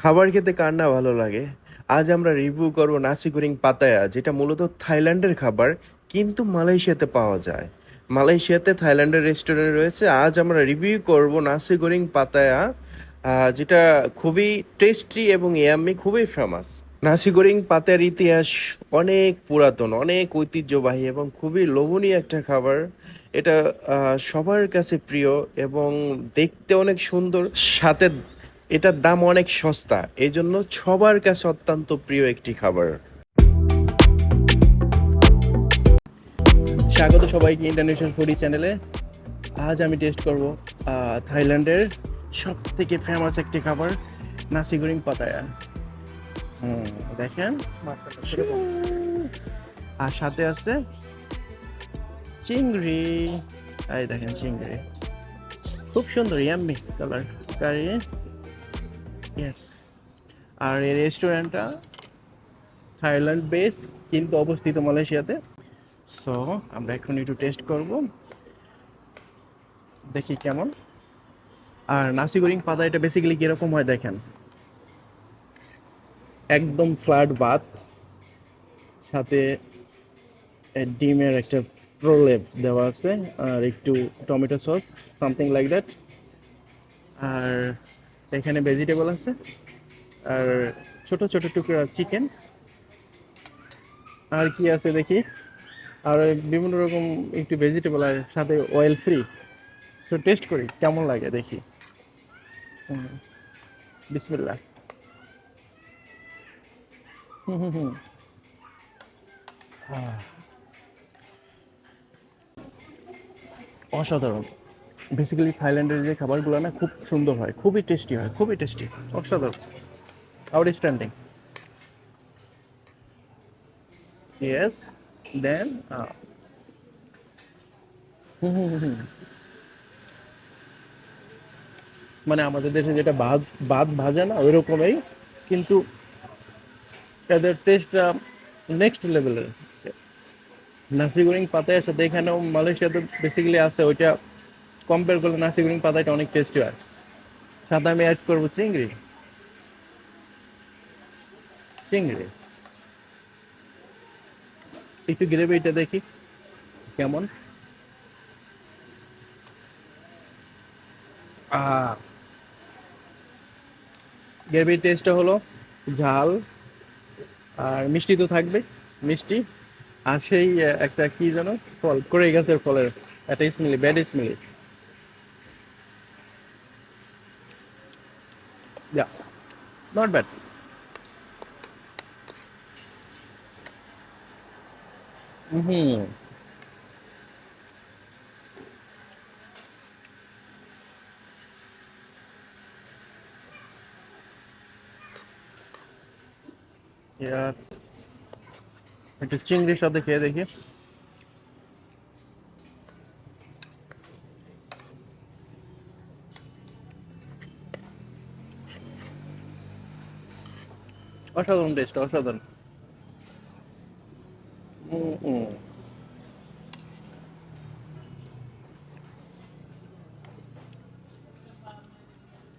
খাবার খেতে কার না ভালো লাগে? আজ আমরা রিভিউ করব নাসি গোরিং পাতায়া, যেটা মূলত থাইল্যান্ডের খাবার, কিন্তু মালয়েশিয়াতে পাওয়া যায়। মালয়েশিয়াতে থাইল্যান্ডের রেস্টুরেন্ট রয়েছে। আজ আমরা রিভিউ করব নাসি গোরিং পাতায়া যেটা খুবই টেস্টি এবং ইয়াম্মি খুবই ফেমাস নাসি গোরিং পাতার ইতিহাস অনেক পুরাতন, অনেক ঐতিহ্যবাহী এবং খুবই লোভনীয় একটা খাবার। এটা সবার কাছে প্রিয় এবং দেখতে অনেক সুন্দর। সাথে এটার দাম অনেক সস্তা। এই জন্য সবার কাছে অত্যন্ত প্রিয় একটি খাবার। স্বাগত সবাইকে ইন্টারন্যাশনাল ফুডি চ্যানেলে। আজ আমি টেস্ট করব থাইল্যান্ডের সব থেকে ফেমাস একটি খাবার নাসি গোরিং পাতায়া। হুম, দেখেন। আর সাথে আছে চিংড়ি। এই দেখেন চিংড়ি। খুব সুন্দর ইয়াম্মি কালার কারি ইয়েস আর এই রেস্টুরেন্টটা থাইল্যান্ড বেস কিন্তু অবস্থিত মালয়েশিয়াতে। সো আমরা এখন একটু টেস্ট করব। দেখি কেমন। আর নাসি গোরিং পাতা, এটা বেসিক্যালি কীরকম হয় দেখেন। একদম ফ্ল্যাট ভাত, সাথে ডিমের একটা প্রলেপ দেওয়া আছে, আর একটু tomato sauce something like that আর এখানে ভেজিটেবল আছে। আর ছোট ছোট টুকরা চিকেন আর কি আছে দেখি? আর বিভিন্ন রকম একটু ভেজিটেবল আর সাথে অয়েল ফ্রি তো টেস্ট করি কেমন লাগে দেখি? হুম, বিসমিল্লাহ। হুম হুম হুম। অসাধারণ। বেসিক্যালি থাইল্যান্ডের যে খাবারগুলো না খুব সুন্দর হয়, খুবই টেস্টি হয়, খুবই টেস্টি অসাধারণ আউটস্ট্যান্ডিং ইয়েস দেন মানে আমাদের দেশে যেটা ভাত ভাত ভাজে না ওই রকমই কিন্তু এদের টেস্টটা নেক্সট লেভেলের নাসি গোরিং পাতায় সাথে এখানেও মালয়েশিয়াতে বেসিক্যালি আছে, ওইটা কম্পেয়ার করলে নাসি গোরিং পাতাটা অনেক টেস্টি হয়। সাথে আমি অ্যাড করব চিংড়ি। চিংড়ি। একটু গ্রেভিটা দেখি, কেমন? গ্রেভির টেস্টটা হলো ঝাল, আর মিষ্টি তো থাকবে, মিষ্টি। আর সেই একটা কি যেন ফল করে গাছের ফলের, একটা smelly bad smelly not bad hmm ইয়ার একটু চিংড়ির সাথে খেয়ে অসাধারণ টেস্ট অসাধারণ।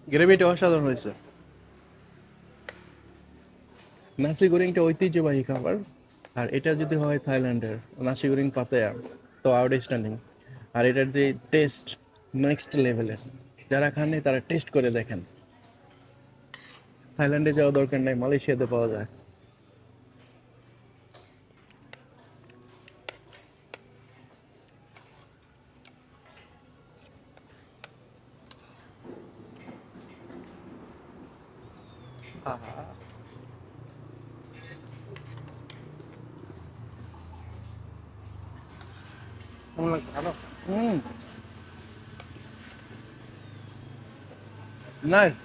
গ্রেভিটা অসাধারণ হয়েছে। নাসি গোরিংটা ঐতিহ্যবাহী খাবার। আর এটা যদি হয় থাইল্যান্ডের নাসি গোরিং পাতায়া তো আউটস্ট্যান্ডিং আর এটার যে টেস্ট নেক্সট লেভেলের যারা খাননি তারা টেস্ট করে দেখেন। থাইল্যান্ডে যাওয়া দরকার নাই মালয়েশিয়াতে পাওয়া যায়। কেমন লাগছে? ভালো? হুম। নাইস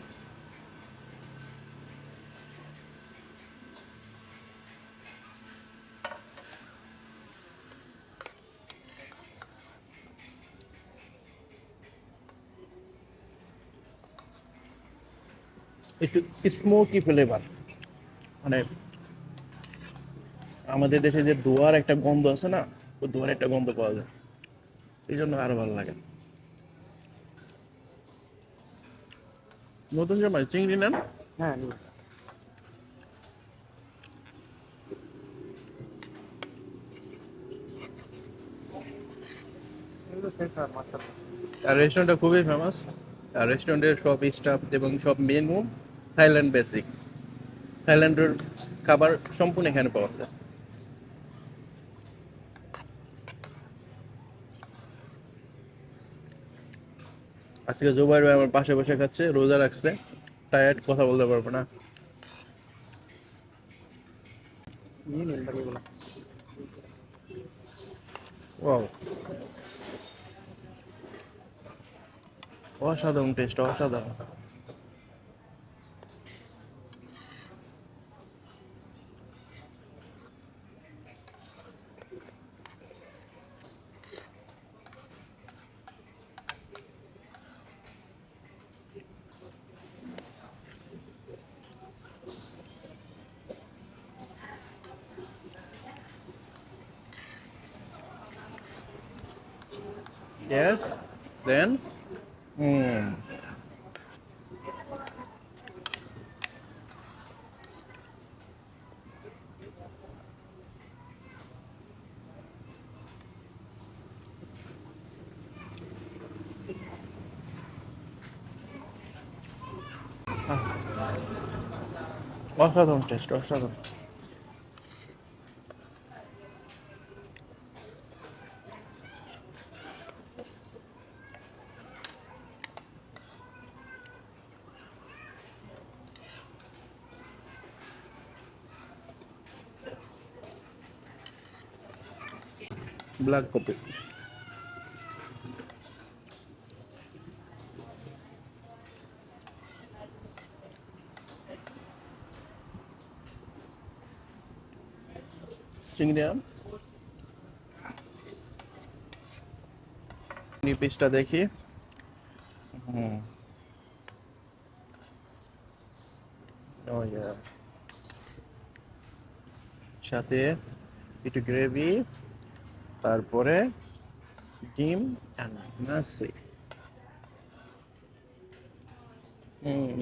একটু স্মোকি ফ্লেভার মানে আমাদের দেশে যে দোয়ার একটা গন্ধ আছে না ওই দোয়ার একটা গন্ধ পাওয়া যায়। এই জন্য আরও ভালো লাগে। নতুন জামাই চিংড়ি নেন? হ্যাঁ। আর রেস্টুরেন্টটা খুবই ফেমাস আর রেস্টুরেন্টের সব স্টাফ এবং সব মেনু থাইল্যান্ড বেসিক থাইল্যান্ডের খাবার সম্পূর্ণ এখানে পাওয়া যায়। আজকে জুবাইর ভাই আমার পাশে বসে খাচ্ছে, রোজা রাখছে। টায়ার্ড কথা বলতে পারব না। অসাধারণ টেস্ট অসাধারণ। Yes. Then. Mm. অসাধারণ টেস্ট অসাধারণ ব্ল্যাক কপি। চিংড়ি আম। পিসটা দেখি। হুম। ইয়া সাথে একটু গ্রেভি তারপরে ডিম and নাসি। হুম।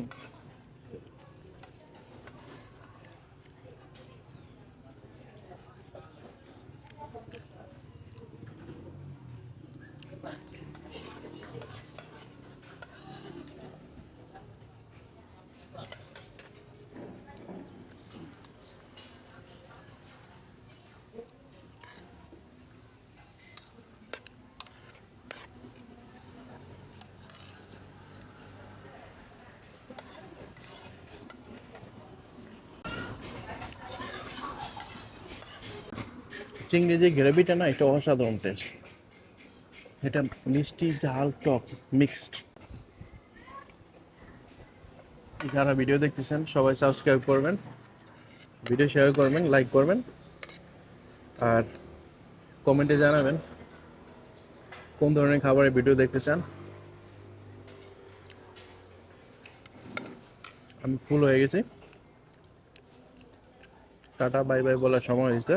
চিংড়ি যে গ্রেভিটা না, এটা অসাধারণ টেস্ট এটা মিষ্টি ঝাল টক মিক্সড যারা ভিডিও দেখতেছেন, সবাই সাবস্ক্রাইব করবেন। ভিডিও শেয়ার করবেন লাইক করবেন। আর কমেন্টে জানাবেন, কোন ধরনের খাবারের ভিডিও দেখতে চান আমি ফুল হয়ে গেছি। টাটা বাই বাই বলার সময় হয়েছে।